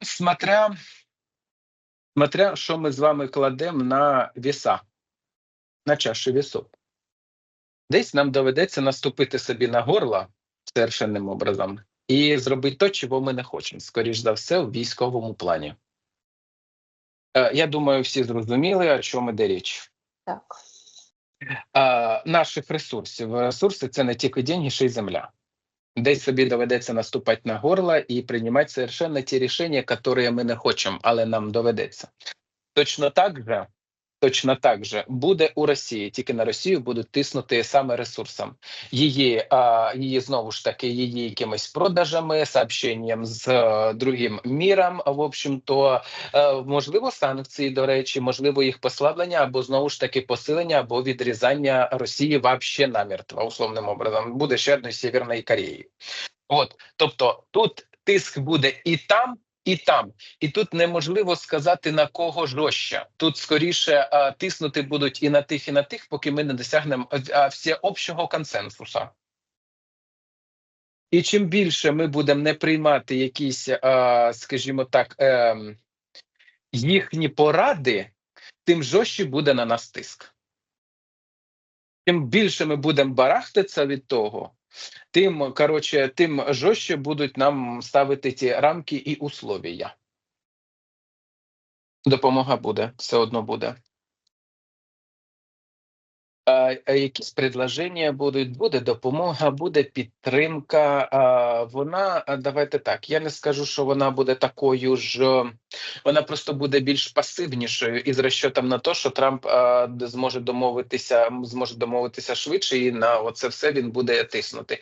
Смотря, смотря, що ми з вами кладемо на віса, на чашу вісу. Десь нам доведеться наступити собі на горло совершенним образом і зробити то, чого ми не хочемо, скоріш за все, в військовому плані. Е, Я думаю, всі зрозуміли, о чому йде річ. Так. Е, Наших ресурсів. Ресурси це не тільки деньги, ще й земля. Десь собі доведеться наступати на горло і приймати совершенно ті рішення, які ми не хочемо, але нам доведеться. Точно так же, точно так же буде у Росії, тільки на Росію будуть тиснути саме ресурсом. Її, а, її знову ж таки, її якимись продажами, сообщенням з е, другим міром. В общем-то, е, можливо, санкції, до речі, можливо, їх послаблення або знову ж таки посилення або відрізання Росії вообще намертво, условним образом. Буде ще одної Северної Кореї. От, тобто, тут тиск буде і там. І там, і тут неможливо сказати на кого жорстче. Тут скоріше а, тиснути будуть і на тих, і на тих, поки ми не досягнемо всеобщого консенсусу. І чим більше ми будемо не приймати якісь, а, скажімо так, ем, їхні поради, тим жорстче буде на нас тиск. Чим більше ми будемо барахтатися від того, тим коротше, тим жорстче будуть нам ставити ті рамки і условія. Допомога буде, все одно буде. Якісь предложення будуть, буде допомога, буде підтримка. Вона, давайте так, я не скажу, що вона буде такою ж, вона просто буде більш пасивнішою із розчотом на те, що Трамп зможе домовитися, зможе домовитися швидше, і на оце все він буде тиснути.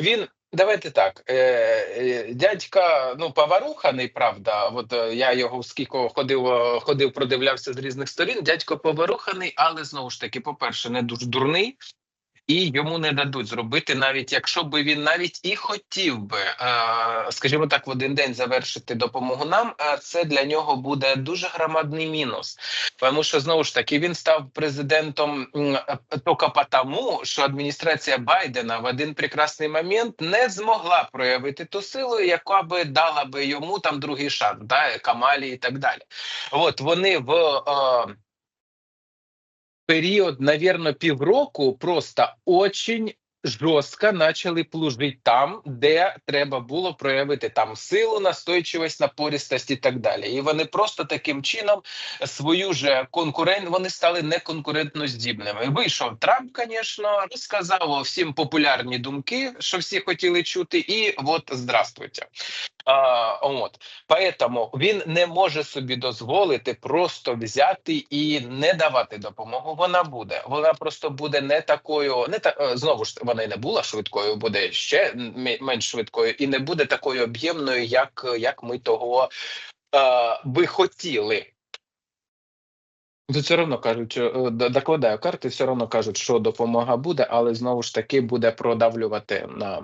Він. Давайте так, е, е, дядька, ну поворуханий. правда. От е, я його скільки ходив, ходив, продивлявся з різних сторін. Дядько поворуханий, але знову ж таки, по-перше, не дуже дурний, і йому не дадуть зробити, навіть якщо би він навіть і хотів би, е, скажімо так, в один день завершити допомогу нам. е, Це для нього буде дуже громадний мінус. Тому що знову ж таки він став президентом е, тільки тому, що адміністрація Байдена в один прекрасний момент не змогла проявити ту силу, яка би дала би йому там другий шанс, да, Камалі і так далі. От вони в. Период, наверное, півроку просто очень жорстко почали плужити там, де треба було проявити там силу, настойчивість, напористость і так далі. І вони просто таким чином свою же конкурент, вони стали неконкурентно здібними. Вийшов Трамп, звісно, розказав всім популярні думки, що всі хотіли чути, і от здравствуйте. А, от Поэтому він не може собі дозволити просто взяти і не давати допомогу. Вона буде. Вона просто буде не такою, не та е, знову ж вона й не була швидкою, буде ще менш швидкою, і не буде такою об'ємною, як, як ми того е, би хотіли. Все одно кажуть, що е, докладаю карти, все одно кажуть, що допомога буде, але знову ж таки буде продавлювати на,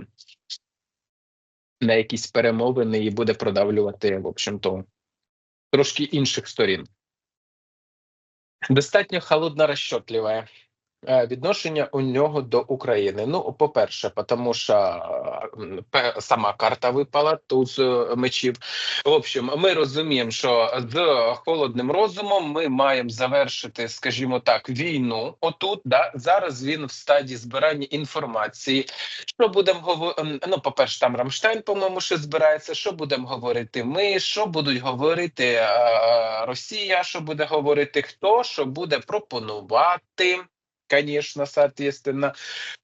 на якісь перемовини і буде продавлювати, в общем-то, трошки інших сторін. Достатньо холодно розчотливе е, відношення у нього до України. Ну, по-перше, тому що е, сама карта випала тут з е, мечів. В общем, ми розуміємо, що з холодним розумом ми маємо завершити, скажімо так, війну. Отут да зараз він в стадії збирання інформації. Що будемо говорити? Ну, по-перше, там Рамштайн, по-моєму, ще збирається. Що будемо говорити? Ми що будуть говорити е, Росія? Що буде говорити хто? Що буде пропонувати? Звісно, соответственно.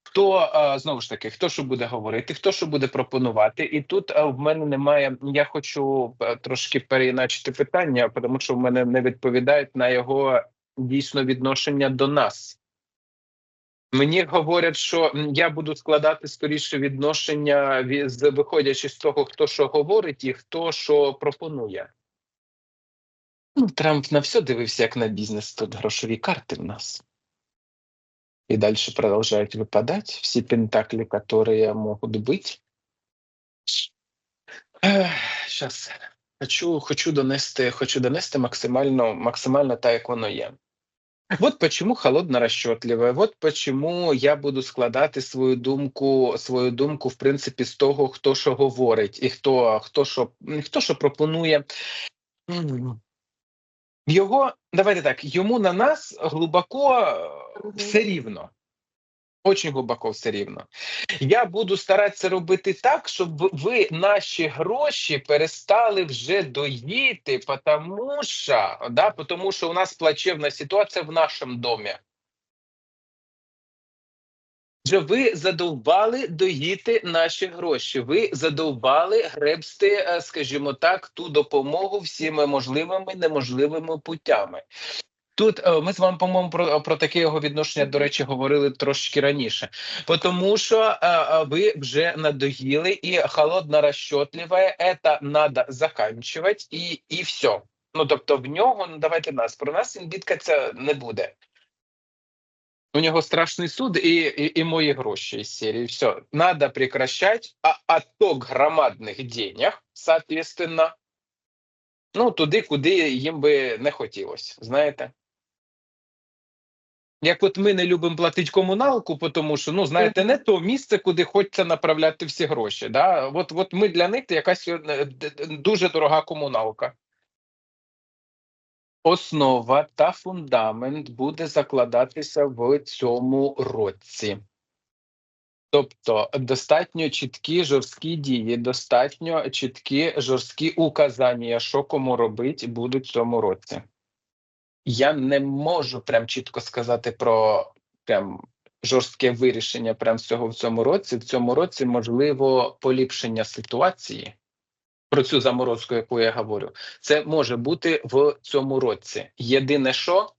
Хто знову ж таки, хто що буде говорити, хто що буде пропонувати, і тут в мене немає. Я хочу трошки переіначити питання, тому що в мене не відповідають на його дійсно відношення до нас. Мені говорять, що я буду складати скоріше відношення виходячи з того, хто що говорить і хто що пропонує. Ну, Трамп на все дивився як на бізнес. Тут грошові карти в нас И дальше продолжают выпадать все пентакли, которые могут быть. Сейчас хочу, хочу донести, хочу донести максимально, максимально так, як воно є. Вот почему холодно расчетливе, вот почему я буду складати свою думку, свою думку, в принципі, з того, хто що говорить, і хто хто що хто що пропонує. Його, давайте так, йому на нас глибоко е, все рівно. Очень глибоко все рівно. Я буду старатися робити так, щоб ви наші гроші перестали вже доїти, тому що, да, тому що у нас плачевна ситуація в нашому домі. Вже ви задовбали доїти наші гроші. Ви задовбали гребсти, е, скажімо так, ту допомогу всіми можливими неможливими путями. Тут е, ми з вами, по-моєму, про, про таке його відношення, до речі, говорили трошки раніше. Тому що е, е, ви вже надоїли, і холодно розчетливе, це треба закінчувати, і, і все. Ну тобто, в нього, ну давайте нас, про нас він бідкатися не буде. У нього страшний суд і, і, і мої гроші із серії. Все, надо прекращать а отток громадних денег, соответственно, ну, туди, куди їм би не хотілося, знаєте. Як от ми не любимо платити комуналку, тому що, ну, знаєте, не то місце, куди хочеться направляти всі гроші. Да? От, от ми для них якась е, дуже дорога комуналка. Основа та фундамент буде закладатися в цьому році. Тобто достатньо чіткі жорсткі дії, достатньо чіткі жорсткі указання, що кому робити, будуть в цьому році. Я не можу прям чітко сказати про прям жорстке вирішення прям всього в цьому році. В цьому році можливо поліпшення ситуації. Про цю заморозку, яку я говорю, це може бути в цьому році. Єдине, що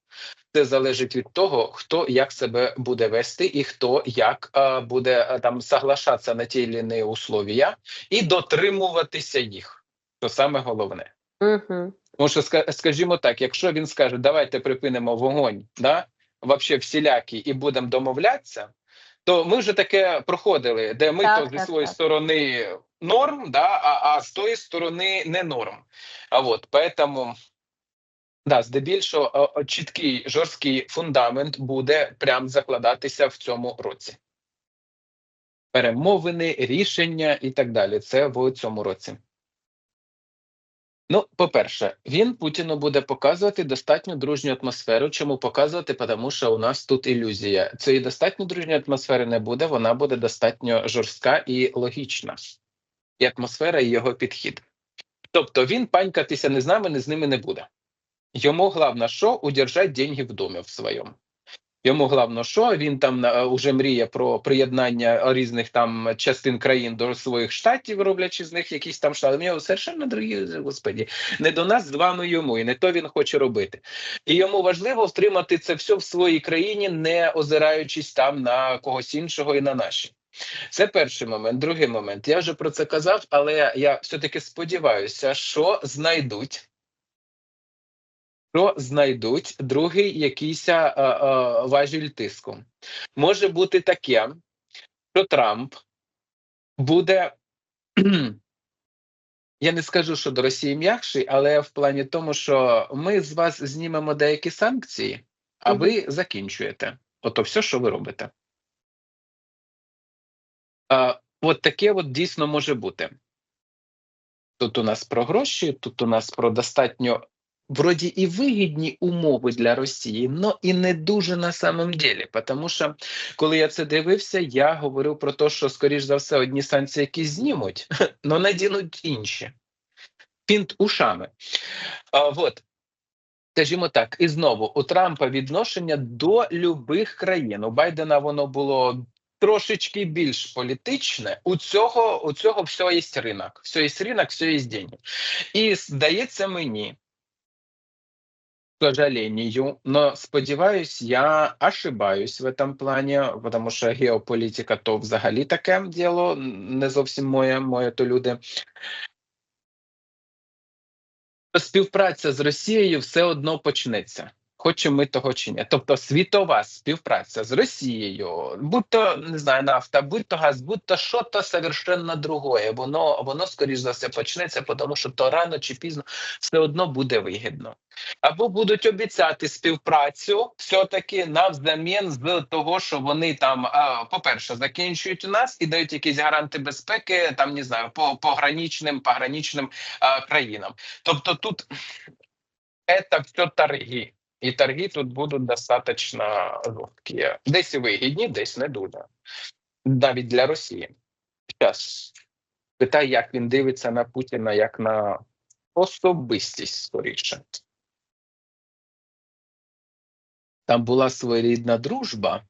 це залежить від того, хто як себе буде вести, і хто як е, буде е, там соглашатися на ті чи інші условия і дотримуватися їх. То саме головне. Мгм. Тому що, скажімо так, якщо він скаже, давайте припинимо вогонь, да, вообще всілякі, і будемо домовлятися, то ми вже таке проходили, де ми Так, то зі так, своєї так. сторони норм, да, а, а з тої сторони не норм. А от поэтому, да, здебільшого чіткий жорсткий фундамент буде прям закладатися в цьому році. Перемовини, рішення і так далі. Це в цьому році. Ну, по-перше, він Путіну буде показувати достатньо дружню атмосферу. Чому показувати? Тому що у нас тут ілюзія. Цієї достатньо дружньої атмосфери не буде, вона буде достатньо жорстка і логічна. І атмосфера, і його підхід. Тобто він панькатися не з нами, не з ними не буде. Йому головне, що удержати деньги в домі в своєму. Йому головне, що він там е, уже мріє про приєднання різних там частин країн до своїх штатів, роблячи з них якісь там штати. У совершенно другі, господі, не до нас з вами йому, і не то він хоче робити. І йому важливо втримати це все в своїй країні, не озираючись там на когось іншого і на наші. Це перший момент. Другий момент. Я вже про це казав, але я все-таки сподіваюся, що знайдуть. Що знайдуть другий якийсь а, а, важіль тиску. Може бути таке, що Трамп буде. Я не скажу, що до Росії м'якший, але в плані тому, що ми з вас знімемо деякі санкції, а ви закінчуєте. Ото все, що ви робите. А, от таке от дійсно може бути. Тут у нас про гроші, тут у нас про достатньо вроді і вигідні умови для Росії, але і не дуже на самом деле. Тому що коли я це дивився, я говорив про те, що скоріш за все одні санкції якісь знімуть, але надінуть інші. Пінт ушами. А, от. Скажімо так, і знову у Трампа відношення до любих країн. У Байдена воно було трошечки більш політичне. У цього у цього все є ринок. Все є ринок, все є деньги. І здається мені, сожалению, но сподіваюсь, я ошибаюсь в этом плані, тому що геополітика то взагалі таке діло, не зовсім моє, моє то люди. Співпраця з Росією все одно почнеться. Хочемо ми того чи ні. Тобто світова співпраця з Росією, будь то не знаю, нафта, будь то газ, будь то що то совершенно другое. Воно воно скоріш за все почнеться, тому що то рано чи пізно все одно буде вигідно. Або будуть обіцяти співпрацю все-таки навзамін з того, що вони там, по-перше, закінчують у нас і дають якісь гаранти безпеки, там не знаю, по пограничним пограничним країнам. Тобто тут це все торги. І торги тут будуть достатньо жорсткі. Десь вигідні, десь не дуже. Навіть для Росії. Зараз питаю, як він дивиться на Путіна як на особистість скоріше. Там була своєрідна дружба,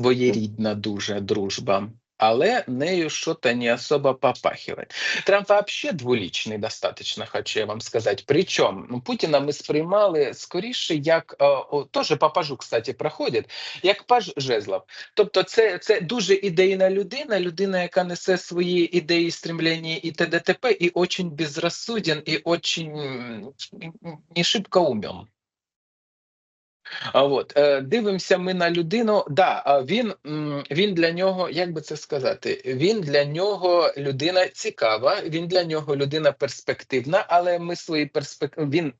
своєрідна дуже дружба але нею что-то не особо попахивает. Трамп вообще двуличний достаточно, хочу я вам сказати. Причому ну, Путіна ми сприймали скоріше, як о, теж по пажу, кстати, проходить, як паж Жезлов. Тобто, це це дуже ідейна людина, людина, яка несе свої ідеї, стремлення і т.д.т.п. і очень безрозсуден, і очень не шибко умен. А от е, дивимося ми на людину. Да, він він для нього, як би це сказати, він для нього людина цікава, він для нього людина перспективна, але ми свої перспективи. Він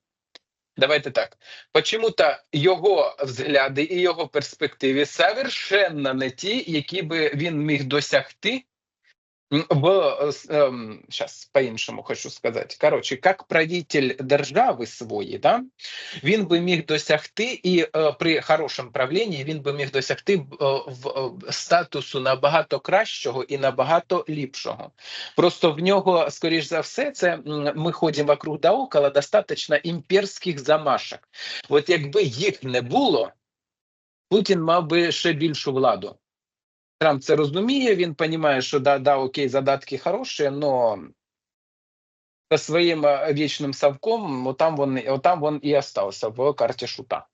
давайте так. Почему-то його взгляди і його перспективи совершенно не ті, які би він міг досягти в э, сейчас по-іншому хочу сказати. Коротше, як правитель держави своєї, да, він би міг досягти, і е, при хорошому правлінні він би міг досягти е, в е, статусу набагато кращого і набагато ліпшого. Просто в нього, скоріш за все, це ми ходимо вокруг да около достатньо імперських замашок. От якби їх не було, Путін мав би ще більшу владу. Трамп це розуміє, він розуміє, що да, да, окей, задатки хороші, але со своїм вічним совком отам він, отам він і остався в карті шута.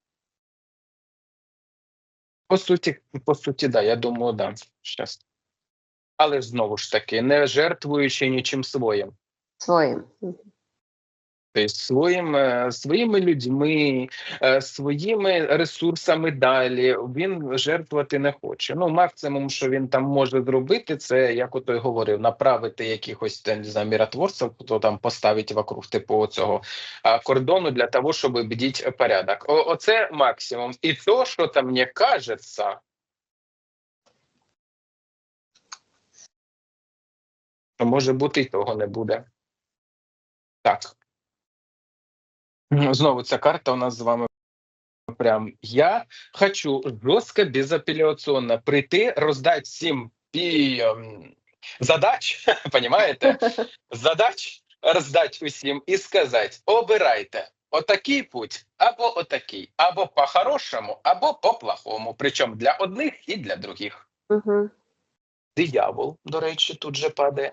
По суті, по суті, да, я думаю, да. Щас. Але знову ж таки, не жертвуючи нічим своїм. Своїм. Тобто своїм, е, своїми людьми, е, своїми ресурсами далі він жертвувати не хоче. Ну, максимум, що він там може зробити, це як ото й говорив, направити якихось не знаю, міротворців, хто там поставить вокруг типу цього кордону для того, щоб бдіть порядок. О, Оце максимум. І то, що там мені кажеться, може бути, і того не буде. Так. Знову ця карта у нас з вами. Прям я хочу жорстко безапеляційно прийти, роздати всім пі... Ем, задач, понимаєте? Задач роздати усім і сказати: обирайте отакий путь, або отакий, або по-хорошому, або по-плохому. Причому для одних і для других. Угу. Диявол, до речі, тут же падає.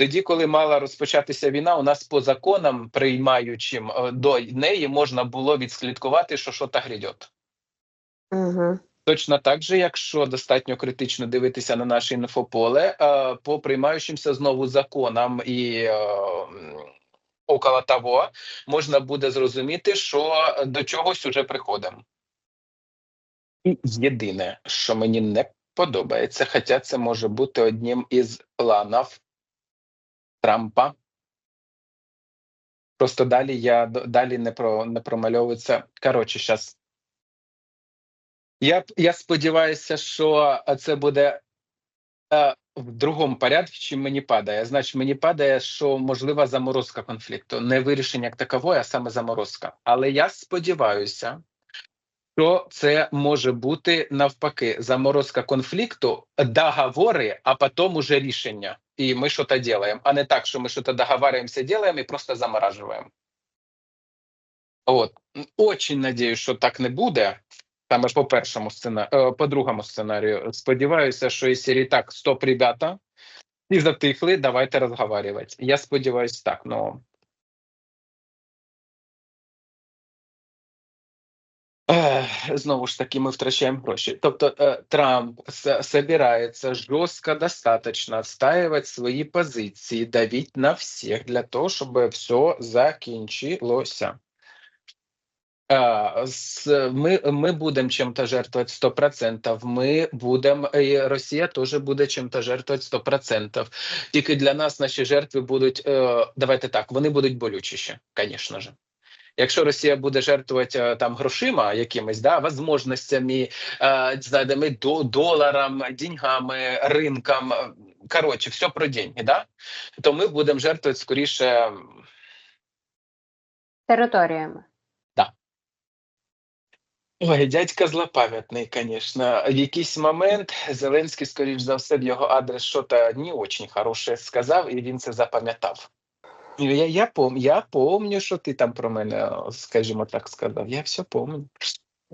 Тоді, коли мала розпочатися війна, у нас по законам, приймаючим е, до неї, можна було відслідкувати, що що та грядет. Угу. Точно так же, якщо достатньо критично дивитися на наше інфополе, е, по приймаючимся знову законам і е, около того, можна буде зрозуміти, що до чогось уже приходимо. І єдине, що мені не подобається, хоча це може бути одним із планів Трампа. Просто далі я далі не про не промальовується. Коротше, зараз. Я я сподіваюся, що це буде е, в другому порядку, чим мені падає. Значить, мені падає, що можлива заморозка конфлікту. Не вирішення як такової, а саме заморозка. Але я сподіваюся, що це може бути навпаки заморозка конфлікту, договори, а потім уже рішення. І ми що то делаем, а не так, що ми що то договариваемся, делаем і просто замораживаем. От. Очень надіюсь, що так не буде. Саме по першому сценарію, по другому сценарію. Сподіваюся, що і так, стоп, ребята, і затихли, давайте розговорювати. Я сподіваюся так, ну. Знову ж таки, ми втрачаємо гроші. Тобто е, Трамп собирається жорстко достаточно отстаивать свої позиції, давить на всіх для того, щоб все закінчилося. Е, Ми, ми будемо чим-то жертвувати 100%, ми будемо, і Росія теж буде чим-то жертвувати 100%. Тільки для нас наші жертви будуть, е, давайте так, вони будуть болючіші, звісно ж. Якщо Росія буде жертвувати е, там грошима якимись, да, возможностями, е, і до, доларам, деньгами, ринкам, е, коротше, все про деньги, да, то ми будемо жертвувати скоріше Територіями. Ой, дядька злопам'ятний, звісно. В якийсь момент Зеленський, скоріш за все, в його адрес щось не дуже хороше сказав, і він це запам'ятав. Я, я, пом, я помню, що ти там про мене, скажімо так, сказав. Я все помню.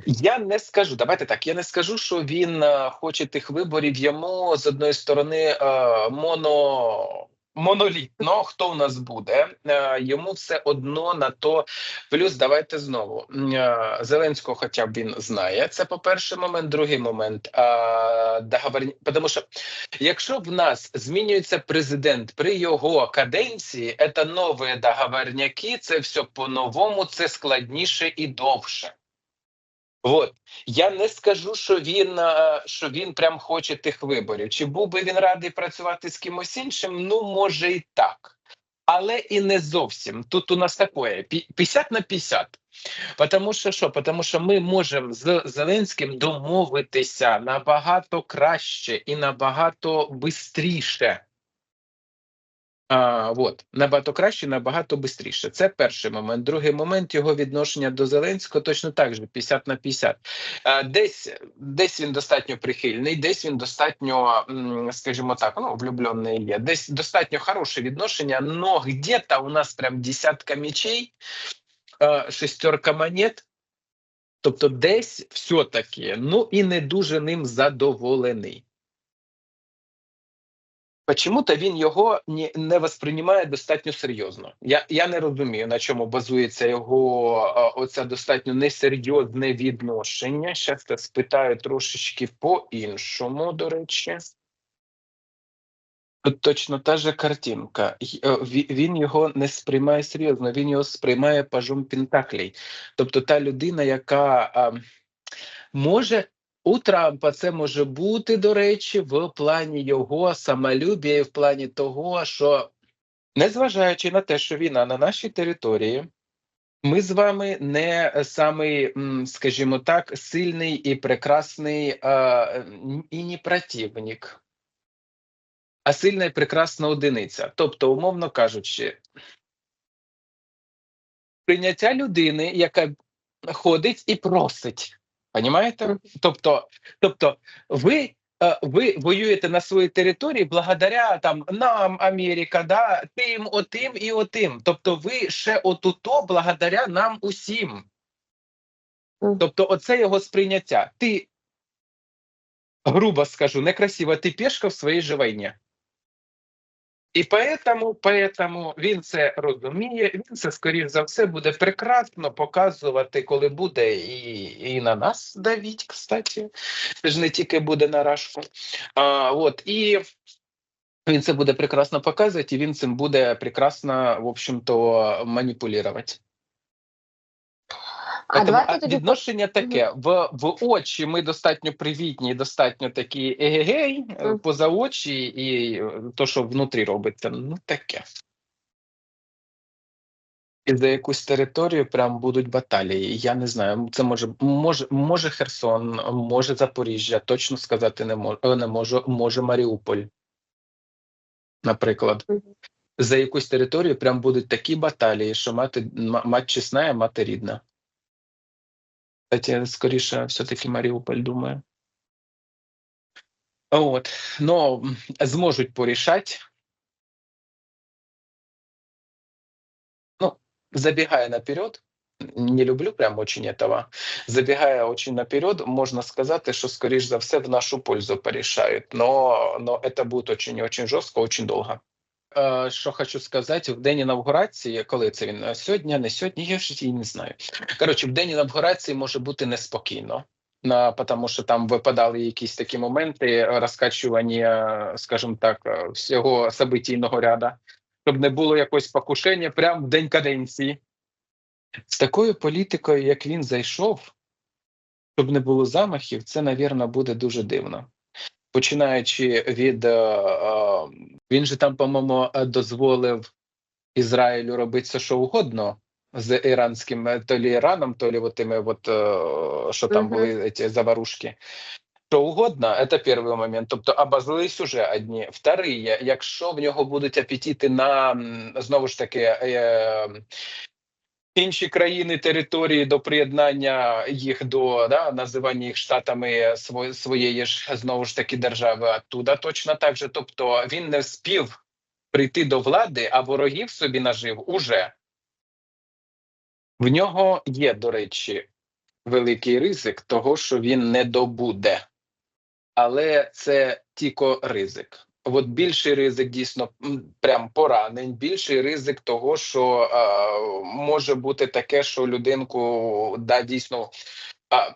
Я не скажу, давайте так. Я не скажу, що він е, хоче тих виборів. Йому з одної сторони е, моно. Монолітно, хто в нас буде, Е, йому все одно на то. Плюс давайте знову е, Зеленського, хоча б він знає. Це по перший момент. Другий момент е, договорні, тому що якщо в нас змінюється президент при його каденції, це нові договорняки, це все по-новому, це складніше і довше. От я не скажу, що він е, що він прям хоче тих виборів. Чи був би він радий працювати з кимось іншим? Ну може і так, але і не зовсім. Тут у нас таке пі- 50 на 50. Потому що що? Потому що ми можемо з Зеленським домовитися набагато краще і набагато бистріше. А, от, набагато краще, набагато швидше. Це перший момент. Другий момент його відношення до Зеленського точно так же 50 на 50. А, десь, десь він достатньо прихильний, десь він достатньо, скажімо так, ну, влюблений є. Десь достатньо хороше відношення, но где-то у нас прям десятка мечей, шестерка монет. Тобто, десь все-таки, ну і не дуже ним задоволений. Почему-то він його не, восприймає достатньо серйозно. Я, я не розумію, на чому базується його а, оце достатньо несерйозне відношення. Щас я спитаю трошечки по-іншому, до речі. Тут точно та же картинка. Е, ві- Він його не сприймає серйозно, він його сприймає пажом Пентаклей. Тобто та людина, яка а, може у Трампа це може бути, до речі, в плані його самолюбія, в плані того, що незважаючи на те, що війна на нашій території, ми з вами не самий, скажімо так, сильний і прекрасний а, і не противник, а сильна і прекрасна одиниця. Тобто, умовно кажучи, прийняття людини, яка ходить і просить. Понімаєте? Тобто, тобто ви, е, ви воюєте на своїй території благодаря там нам, Америка, да, тим, отим і отим. Тобто, ви ще отуто благодаря нам усім. Тобто, оце його сприйняття. Ти, грубо скажу, некрасива, ти пешка в своїй же війні. І поэтому, поэтому він це розуміє, він це, скоріш за все, буде прекрасно показувати, коли буде і, і на нас давіть, кстати. Ж не тільки буде на рашку. А, от, і він це буде прекрасно показувати, і він цим буде прекрасно, в общем-то, маніпулювати. А давайте тоді відношення таке: в, в очі ми достатньо привітні, достатньо такі егегей, е, поза очі, і е, то, що внутрі робиться, ну таке. І за якусь територію прям будуть баталії. Я не знаю. Це може, може, може Херсон, може Запоріжжя. Точно сказати не можу. Не можу. Може Маріуполь, наприклад. За якусь територію прям будуть такі баталії, що мати мать чесна, а мати рідна. Кстати, скоріше, все-таки Маріуполь думаю. От, ну, зможуть порішати. Ну, забігає наперед. не люблю прям очень этого. Забегая очень наперед, можно сказать, что, скорее за все, в нашу пользу порешают. Но, но это будет очень, очень жорстко, очень долго. Е, Що хочу сказати, в день інавгурації, коли це він Е, сьогодні, не сьогодні, я і не знаю. Коротше, в день інавгурації може бути неспокійно. На, тому що там випадали якісь такі моменти розкачування, скажімо так, е, всього событійного ряда, щоб не було якогось покушення прямо в день каденції. З такою політикою, як він зайшов, щоб не було замахів, це, навірно, буде дуже дивно. Починаючи від е, е, він же там, по-моєму, е, дозволив Ізраїлю робити все, що угодно з іранським то лі Іраном, то лі тими, от, що там були ці заварушки. Що угодно, це перший момент. Тобто обозлились уже одні. Вторий, якщо в нього будуть апетити на знову ж таки. Інші країни території до приєднання їх до да, називання їх штатами сво- своєї ж знову ж таки держави оттуда точно так же. Тобто він не вспів прийти до влади, а ворогів собі нажив уже. В нього є, до речі, великий ризик того, що він не добуде. Але це тільки ризик. От більший ризик дійсно прям поранень, більший ризик того, що е, може бути таке, що людинку да дійсно. А,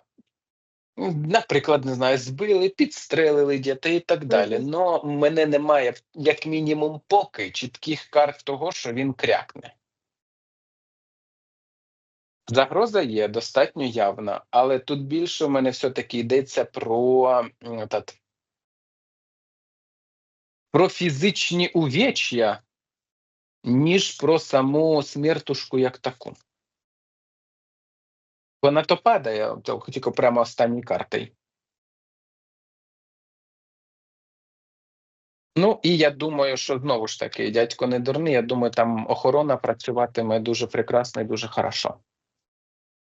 Наприклад, не знаю, збили, підстрелили дітей і так далі. Мгм. Но мене немає як мінімум поки чітких карт того, що він крякне. Загроза є достатньо явна, але тут більше в мене все-таки йдеться про, тат, про фізичні увеч'я, ніж про саму смертушку як таку. Вона то падає, тільки прямо останньою картою. Ну і я думаю, що знову ж таки, дядько не дурний. Я думаю, там охорона працюватиме дуже прекрасно і дуже хорошо.